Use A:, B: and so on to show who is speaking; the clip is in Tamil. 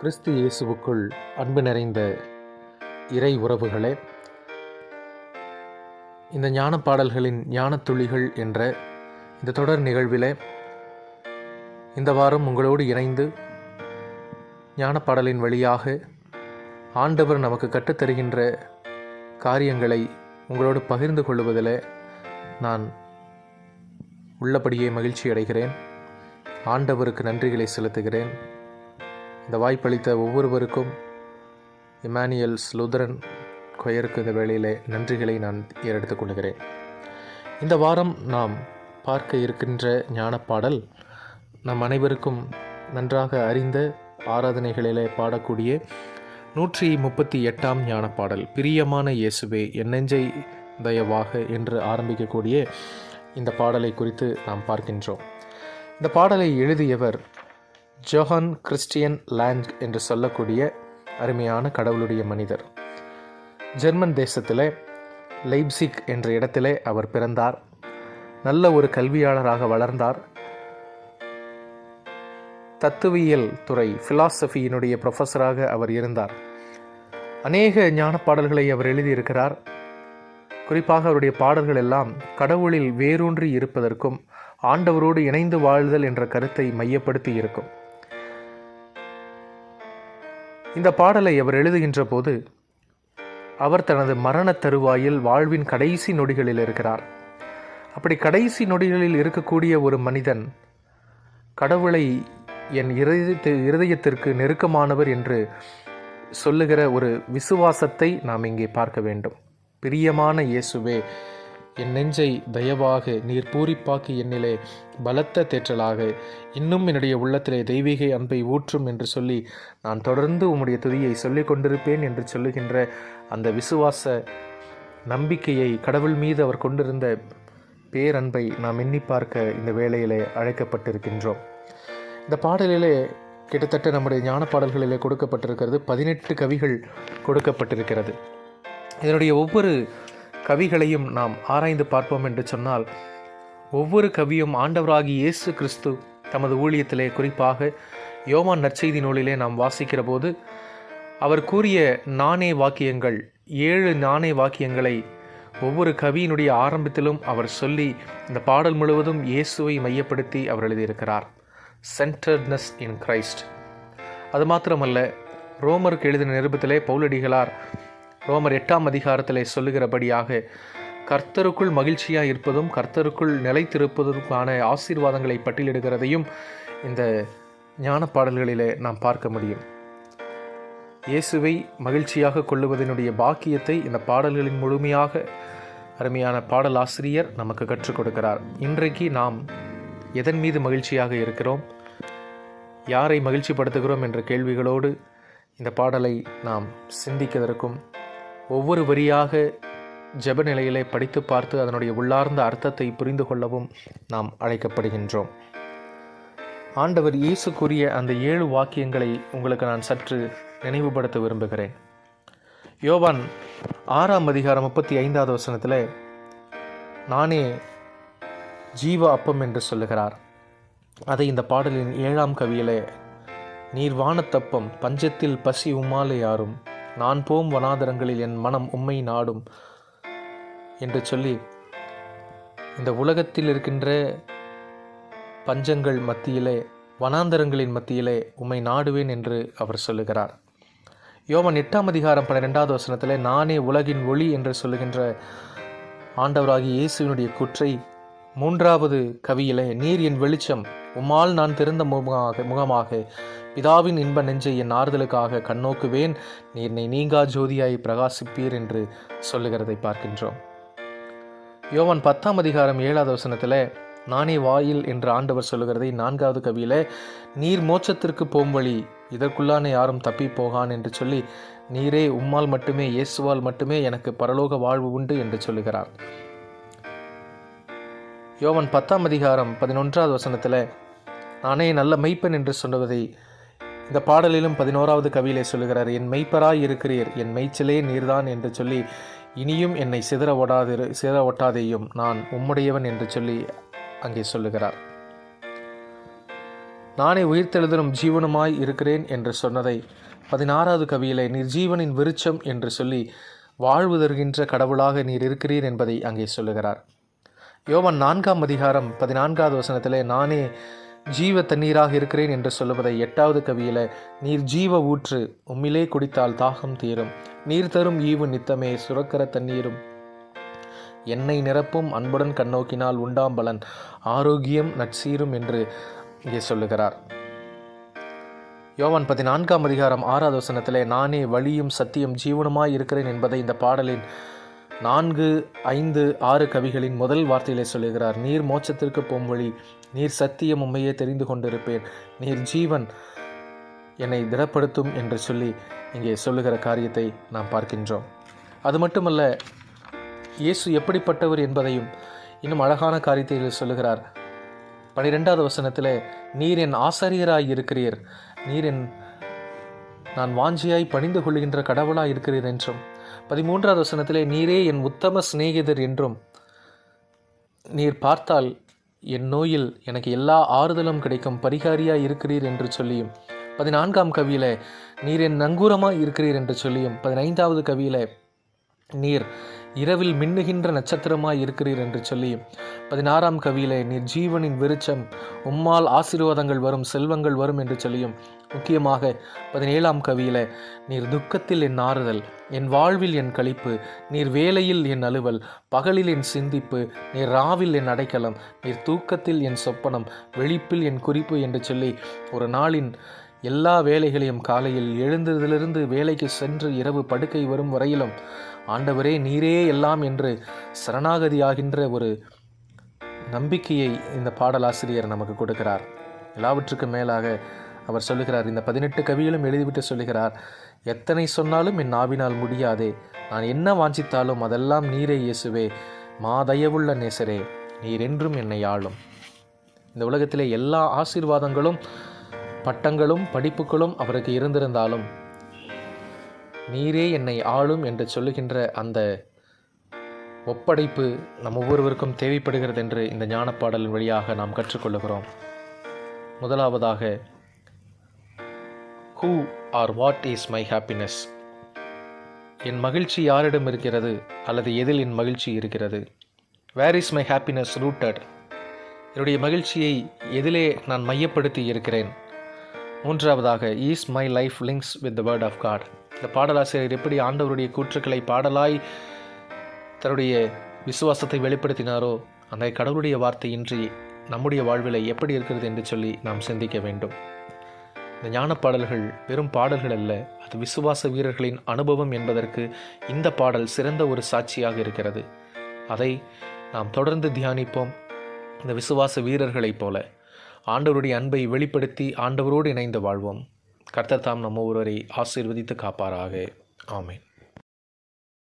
A: கிறிஸ்து இயேசுவுக்குள் அன்பு நிறைந்த இறை உறவுகளே இந்த ஞான பாடல்களின் ஞானத் துளிகள் என்ற இந்த தொடர் நிகழ்விலே இந்த வாரம் உங்களோடு இணைந்து ஞான பாடலின் வழியாக ஆண்டவர் நமக்கு கற்றுத்தருகின்ற காரியங்களை உங்களோடு பகிர்ந்து கொள்வதில் நான் உள்ளபடியே மகிழ்ச்சி அடைகிறேன் ஆண்டவருக்கு நன்றிகளை செலுத்துகிறேன். இந்த வாய்ப்பளித்த ஒவ்வொருவருக்கும் இமானியல் லுதரன் கொயருக்கு இந்த வேளையிலே நன்றிகளை நான் ஏறெடுத்துக் கொள்கிறேன். இந்த வாரம் நாம் பார்க்க இருக்கின்ற ஞானப்பாடல் நம் அனைவருக்கும் நன்றாக அறிந்த ஆராதனைகளிலே பாடக்கூடிய நூற்றி முப்பத்தி எட்டாம் ஞானப்பாடல் பிரியமான இயேசுவே என் நெஞ்சை தயவாக என்று ஆரம்பிக்கக்கூடிய இந்த பாடலை குறித்து நாம் பார்க்கின்றோம். இந்த பாடலை எழுதியவர் ஜோஹான் கிறிஸ்டியன் லேண்ட் என்று சொல்லக்கூடிய அருமையான கடவுளுடைய மனிதர். ஜெர்மன் தேசத்திலே லைப்சிக் என்ற இடத்திலே அவர் பிறந்தார். நல்ல ஒரு கல்வியாளராக வளர்ந்தார். தத்துவியல் துறை ஃபிலாசபியினுடைய ப்ரொஃபஸராக அவர் இருந்தார். அநேக ஞானப்பாடல்களை அவர் எழுதியிருக்கிறார். குறிப்பாக அவருடைய பாடல்கள் எல்லாம் கடவுளில் வேரூன்றி இருப்பதற்கும் ஆண்டவரோடு இணைந்து வாழ்தல் என்ற கருத்தை மையப்படுத்தி இருக்கும் இந்த பாடலை அவர் எழுதுகின்ற போது அவர் தனது மரண தருவாயில் வாழ்வின் கடைசி நொடிகளில் இருக்கிறார். அப்படி கடைசி நொடிகளில் இருக்கக்கூடிய ஒரு மனிதன் கடவுளை என் இருதயத்து இருதயத்திற்கு நெருக்கமானவர் என்று சொல்லுகிற ஒரு விசுவாசத்தை நாம் இங்கே பார்க்க வேண்டும். பிரியமான இயேசுவே என் நெஞ்சை தயவாக நீர் பூரிப்பாக்கி என்னிலே பலத்த தேற்றலாக. இன்னும் என்னுடைய உள்ளத்திலே தெய்வீக அன்பை ஊற்றும் என்று சொல்லி நான் தொடர்ந்து உம்முடைய துதியை சொல்லிக் கொண்டிருப்பேன் என்று சொல்லுகின்ற அந்த விசுவாச நம்பிக்கையை கடவுள் மீது அவர் கொண்டிருந்த பேரன்பை நாம் எண்ணி பார்க்க இந்த வேளையிலே அழைக்கப்பட்டிருக்கின்றோம். இந்த பாடலிலே கிட்டத்தட்ட நம்முடைய ஞான பாடல்களிலே கொடுக்கப்பட்டிருக்கிறது பதினெட்டு கவிகள் கொடுக்கப்பட்டிருக்கிறது. இதனுடைய ஒவ்வொரு கவிகளையும் நாம் ஆராய்ந்து பார்ப்போம் என்று சொன்னால் ஒவ்வொரு கவியும் ஆண்டவராகி இயேசு கிறிஸ்து தமது ஊழியத்திலே குறிப்பாக யோமான் நற்செய்தி நூலிலே நாம் வாசிக்கிற போது அவர் கூறிய நாணே வாக்கியங்கள் ஏழு நாணே வாக்கியங்களை ஒவ்வொரு கவியினுடைய ஆரம்பத்திலும் அவர் சொல்லி இந்த பாடல் முழுவதும் இயேசுவை மையப்படுத்தி அவர் எழுதியிருக்கிறார். சென்டர்ட்னஸ் இன் கிரைஸ்ட் அது மாத்திரமல்ல ரோமருக்கு எழுதின நிருபத்திலே பௌலடிகளார் ரோமர் எட்டாம் அதிகாரத்தில் சொல்லுகிறபடியாக கர்த்தருக்குள் மகிழ்ச்சியாக இருப்பதும் கர்த்தருக்குள் நிலைத்திருப்பதற்கான ஆசீர்வாதங்களை பட்டியலிடுகிறதையும் இந்த ஞான பாடல்களிலே நாம் பார்க்க முடியும். இயேசுவை மகிழ்ச்சியாக கொள்ளுவதனுடைய பாக்கியத்தை இந்த பாடல்களின் முழுமையாக அருமையான பாடல் ஆசிரியர் நமக்கு கற்றுக் கொடுக்கிறார். இன்றைக்கு நாம் எதன் மீது மகிழ்ச்சியாக இருக்கிறோம்? யாரை மகிழ்ச்சிப்படுத்துகிறோம் என்ற கேள்விகளோடு இந்த பாடலை நாம் சிந்திக்கதற்கும் ஒவ்வொரு வரியாக ஜெப நிலையிலே படித்து பார்த்து அதனுடைய உள்ளார்ந்த அர்த்தத்தை புரிந்து கொள்ளவும் நாம் அழைக்கப்படுகின்றோம். ஆண்டவர் இயேசு கூறிய அந்த ஏழு வாக்கியங்களை உங்களுக்கு நான் சற்று நினைவுபடுத்த விரும்புகிறேன். யோவான் ஆறாம் அதிகாரம் முப்பத்தி ஐந்தாவது வசனத்தில் நானே ஜீவ அப்பம் என்று சொல்லுகிறார். அதை இந்த பாடலின் ஏழாம் கவியிலே நீர் வானத்தப்பம் பஞ்சத்தில் பசி உம்மாலே யாரும் நான் போம் வனாதரங்களில் என் மனம் உம்மை நாடும் என்று சொல்லி இந்த உலகத்தில் இருக்கின்ற பஞ்சங்கள் மத்தியிலே வனாந்தரங்களின் மத்தியிலே உம்மை நாடுவேன் என்று அவர் சொல்லுகிறார். யோவன் எட்டாம் அதிகாரம் பன்னிரெண்டாவது வசனத்தில் நானே உலகின் ஒளி என்று சொல்லுகின்ற ஆண்டவராகிய இயேசுவினுடைய குற்றை மூன்றாவது கவியிலே நீர் என் வெளிச்சம் உம்மால் நான் திறந்த முகமாக முகமாக. பிதாவின் இன்ப நெஞ்சை என் ஆறுதலுக்காக கண்ணோக்குவேன். நீ என்னை நீங்கா ஜோதியாய் பிரகாசிப்பீர் என்று சொல்லுகிறதை பார்க்கின்றோம். யோவன் பத்தாம் அதிகாரம் ஏழாவது வசனத்தில் நானே வாயில் என்று ஆண்டவர் சொல்லுகிறதை நான்காவது கவியில் நீர் மோட்சத்திற்கு போம் வழி இதற்குள்ளான யாரும் தப்பி போகான் என்று சொல்லி நீரே உம்மால் மட்டுமே இயேசுவால் மட்டுமே எனக்கு பரலோக வாழ்வு உண்டு என்று சொல்லுகிறார். யோவன் பத்தாம் அதிகாரம் பதினொன்றாவது வசனத்தில் நானே நல்ல மெய்ப்பன் என்று சொல்வதை இந்த பாடலிலும் பதினோராவது கவியிலே சொல்லுகிறார் என் மெய்ப்பராய் இருக்கிறீர் என் மெய்ச்சலே நீர்தான் என்று சொல்லி இனியும் என்னை சிதற ஓடாதிரு சிதற ஒட்டாதேயும் நான் உம்முடையவன் என்று சொல்லி அங்கே சொல்லுகிறார். நானே உயிர்த்தெழுதலும் ஜீவனுமாய் இருக்கிறேன் என்று சொன்னதை பதினாறாவது கவியிலே நீர் ஜீவனின் விருட்சம் என்று சொல்லி வாழ்வு தருகின்ற கடவுளாக நீர் இருக்கிறீர் என்பதை அங்கே சொல்லுகிறார். யோவன் நான்காம் அதிகாரம் பதினான்காவது வசனத்திலே நானே ஜீவ தண்ணீராக இருக்கிறேன் என்று சொல்லுவதை எட்டாவது கவியில நீர் ஜீவ ஊற்று உம்மிலே குடித்தால் தாகம் தீரும். நீர் தரும் ஈவு நித்தமே சுரக்கிற தண்ணீரும். என்னை நிரப்பும் அன்புடன் கண்ணோக்கினால் உண்டாம் பலன். ஆரோக்கியம் நற்சீரும் என்று இங்கே சொல்லுகிறார். யோவான் பதினான்காம் அதிகாரம் ஆறாவது வசனத்திலே நானே வழியும் சத்தியம் ஜீவனுமாய் இருக்கிறேன் என்பதை இந்த பாடலின் நான்கு ஐந்து ஆறு கவிகளின் முதல் வார்த்தையிலே சொல்லுகிறார். நீர் மோட்சத்திற்கு போம் வழி நீர் சத்தியம் உண்மையே தெரிந்து கொண்டிருப்பேன். நீர் ஜீவன் என்னை திடப்படுத்தும் என்று சொல்லி இங்கே சொல்லுகிற காரியத்தை நாம் பார்க்கின்றோம். அது மட்டுமல்ல இயேசு எப்படிப்பட்டவர் என்பதையும் இன்னும் அழகான காரியத்தை சொல்லுகிறார். பனிரெண்டாவது வசனத்தில் நீர் என் ஆசிரியராய் இருக்கிறீர். நீர் என் நான் வாஞ்சியாய் பணிந்து கொள்கின்ற கடவுளாய் இருக்கிறீர் என்றும் பதிமூன்றாவது வசனத்திலே நீரே என் உத்தம சிநேகிதர் என்றும் நீர் பார்த்தால் என் நோயில் எனக்கு எல்லா ஆறுதலும் கிடைக்கும். பரிகாரியாக இருக்கிறீர் என்று சொல்லியும். பதினான்காம் கவியில நீர் என் நங்கூரமாக இருக்கிறீர் என்று சொல்லியும். பதினைந்தாவது கவியில நீர் இரவில் மின்னுகின்ற நட்சத்திரமாய் இருக்கிறீர் என்று சொல்லியும். பதினாறாம் கவியிலே நீர் ஜீவனின் விருச்சம் உம்மால் ஆசீர்வாதங்கள் வரும் செல்வங்கள் வரும் என்று சொல்லியும். முக்கியமாக பதினேழாம் கவியில நீர் துக்கத்தில் என் ஆறுதல் என் வாழ்வில் என் கழிப்பு நீர் வேலையில் என் அலுவல் பகலில் என் சிந்திப்பு நீர் ராவில் என் அடைக்கலம் நீர் தூக்கத்தில் என் சொப்பனம் வெளிப்பில் என் குறிப்பு என்று சொல்லி ஒரு நாளின் எல்லா வேலைகளையும் காலையில் எழுந்ததிலிருந்து வேலைக்கு சென்று இரவு படுக்கை வரும் வரையிலும் ஆண்டவரே நீரே எல்லாம் என்று சரணாகதியாகின்ற ஒரு நம்பிக்கையை இந்த பாடலாசிரியர் நமக்கு கொடுக்கிறார். எல்லாவற்றுக்கும் மேலாக அவர் சொல்லுகிறார் இந்த பதினெட்டு கவிகளும் எழுதிவிட்டு சொல்லுகிறார் எத்தனை சொன்னாலும் என் நாவினால் முடியாதே நான் என்ன வாஞ்சித்தாலும் அதெல்லாம் நீரே இயேசுவே மாதயவுள்ள நேசரே நீர் என்றும் என்னை ஆளும். இந்த உலகத்திலே எல்லா ஆசீர்வாதங்களும் பட்டங்களும் படிப்புகளும் அவருக்கு இருந்திருந்தாலும் நீரே என்னை ஆளும் என்று சொல்லுகின்ற அந்த ஒப்படைப்பு நம் ஒவ்வொருவருக்கும் தேவைப்படுகிறது என்று இந்த ஞானப்பாடலின் வழியாக நாம் கற்றுக்கொள்ளுகிறோம். முதலாவதாக who are what is my happiness என் மகிழ்ச்சி யாரிடம் இருக்கிறது அல்லது எதில் என் மகிழ்ச்சி இருக்கிறது? Where is my happiness rooted என்னுடைய மகிழ்ச்சியை எதிலே நான் மையப்படுத்தி இருக்கிறேன். மூன்றாவதாக is my life links with the word of God இந்த பாடலாசிரியர் எப்படி ஆண்டவருடைய கூற்றுக்களை பாடலாய் தன்னுடைய விசுவாசத்தை வெளிப்படுத்தினாரோ அந்த கடவுளுடைய வார்த்தையின்றி நம்முடைய வாழ்வில் எப்படி இருக்கிறது என்று சொல்லி நாம் சிந்திக்க வேண்டும். இந்த ஞான பாடல்கள் வெறும் பாடல்கள் அல்ல அது விசுவாச வீரர்களின் அனுபவம் என்பதற்கு இந்த பாடல் சிறந்த ஒரு சாட்சியாக இருக்கிறது. அதை நாம் தொடர்ந்து தியானிப்போம். இந்த விசுவாச வீரர்களைப் போல ஆண்டவருடைய அன்பை வெளிப்படுத்தி ஆண்டவரோடு இணைந்து வாழ்வோம். கர்த்தர் தாம் நம்ம ஒருவரை ஆசீர்வதித்து காப்பாராக. ஆமேன்.